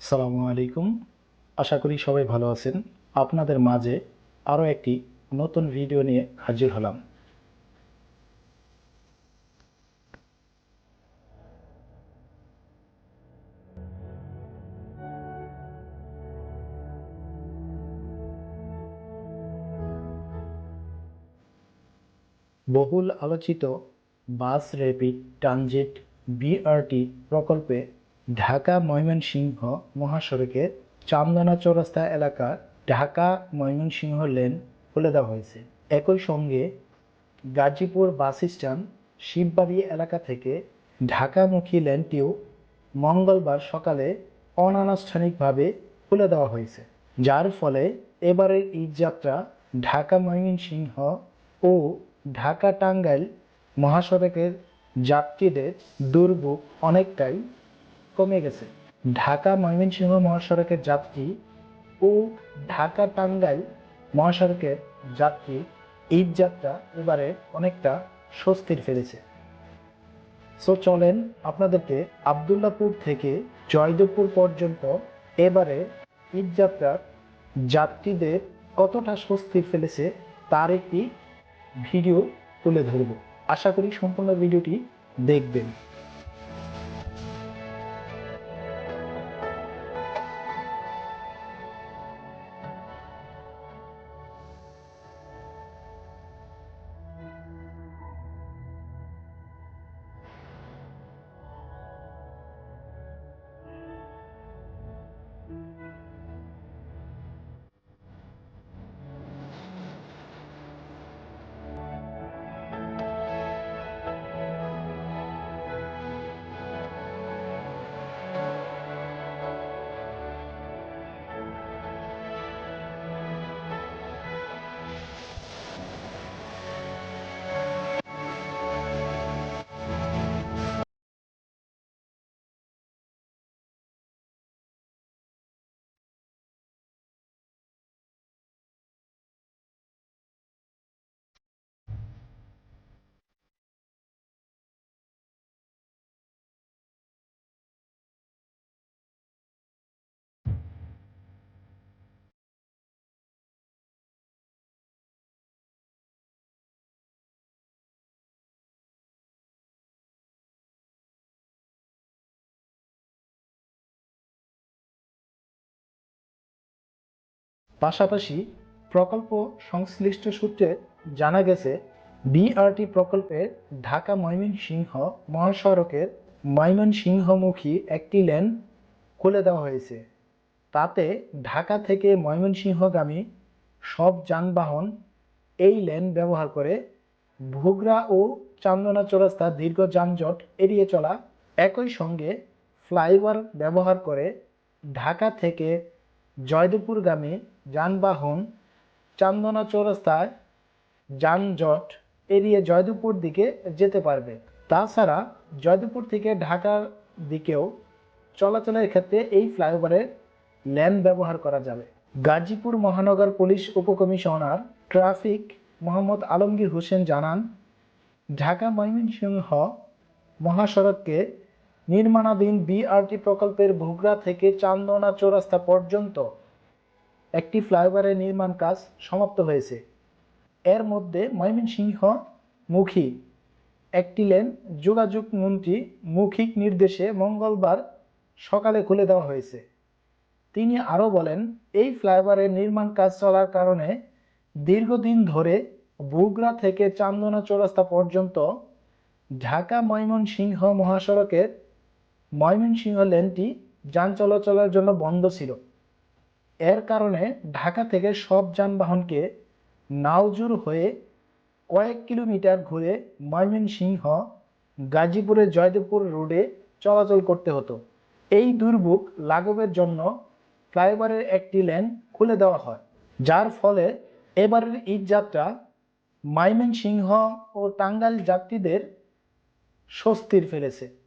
সালামু আলাইকুম। আশা করি সবাই ভালো আছেন। আপনাদের মাঝে আরও একটি নতুন ভিডিও নিয়ে হাজির হলাম। বহুল আলোচিত বাস র্যাপিড ট্রানজিট বিআরটি প্রকল্পে ঢাকা ময়মনসিংহ মহাসড়কের চান্দনা চৌরাস্তা এলাকা ঢাকা ময়মনসিংহ লেন খুলে দেওয়া হয়েছে। একই সঙ্গে গাজীপুর বাস স্ট্যান্ড শিববাড়ি এলাকা থেকে ঢাকামুখী লেনটিও মঙ্গলবার সকালে অনানুষ্ঠানিকভাবে খুলে দেওয়া হয়েছে। যার ফলে এবারের ঈদযাত্রা ঢাকা ময়মনসিংহ ও ঢাকা টাঙ্গাইল মহাসড়কের যাত্রীদের দুর্ভোগ অনেকটাই কমে গেছে। ঢাকা ময়মনসিংহ মহাসড়কের যাত্রী ও ঢাকা টাঙ্গাইল মহাসড়কের যাত্রী ঈদযাত্রা এবারে অনেকটা স্বস্তির ফেলেছে। সো চলেন আপনাদেরকে আবদুল্লাপুর থেকে জয়দেবপুর পর্যন্ত এবারে ঈদযাত্রার যাত্রীদের কতটা স্বস্তি ফেলেছে তার একটি ভিডিও তুলে ধরব। আশা করি সম্পূর্ণ ভিডিওটি দেখবেন। পাশাপাশি প্রকল্প সংশ্লিষ্ট সূত্রে জানা গেছে, বিআরটি প্রকল্পের ঢাকা ময়মনসিংহ মহাসড়কের ময়মনসিংহমুখী একটি লেন খুলে দেওয়া হয়েছে। তাতে ঢাকা থেকে ময়মনসিংহগামী সব যানবাহন এই লেন ব্যবহার করে ভুগরা ও চান্দনা চৌরাস্তা দীর্ঘ যানজট এড়িয়ে চলা একই সঙ্গে ফ্লাইওভার ব্যবহার করে ঢাকা থেকে জয়দেবপুরগামী যানবাহন চান্দনা চৌরাস্তায় যানজট এড়িয়ে জয়দেবপুর দিকে যেতে পারবে। তাছাড়া জয়দেবপুর থেকে ঢাকার দিকেও চলাচলের ক্ষেত্রে এই ফ্লাইওভারের ল্যান ব্যবহার করা যাবে। গাজীপুর মহানগর পুলিশ উপকমিশনার ট্রাফিক মোহাম্মদ আলমগীর হোসেন জানান, ঢাকা ময়মনসিংহ মহাসড়ককে নির্মাণাধীন বিআরটি প্রকল্পের ভুগরা থেকে চান্দনা চৌরাস্তা পর্যন্ত একটি ফ্লাইওভারের নির্মাণ কাজ সমাপ্ত হয়েছে। এর মধ্যে ময়মনসিংহ মুখী, একটি লেন, যোগাযোগ মন্ত্রী মৌখিক নির্দেশে মঙ্গলবার সকালে খুলে দেওয়া হয়েছে। তিনি আরও বলেন, এই ফ্লাইওভারের নির্মাণ কাজ চলার কারণে দীর্ঘদিন ধরে বুগরা থেকে চান্দনা চৌরাস্তা পর্যন্ত ঢাকা ময়মনসিংহ মহাসড়কের ময়মনসিংহ লেনটি যান চলাচলের জন্য বন্ধ ছিল। এর কারণে ঢাকা থেকে সব যানবাহনকে নাওজুর হয়ে কয়েক কিলোমিটার ঘুরে ময়মনসিংহ গাজীপুরের জয়দেবপুর রোডে চলাচল করতে হতো। এই দুর্ভোগ লাঘবের জন্য ফ্লাইওভারের একটি লেন খুলে দেওয়া হয়, যার ফলে এবারের ঈদযাত্রা ময়মনসিংহ ও টাঙ্গাইল যাত্রীদের স্বস্তির ফেলেছে।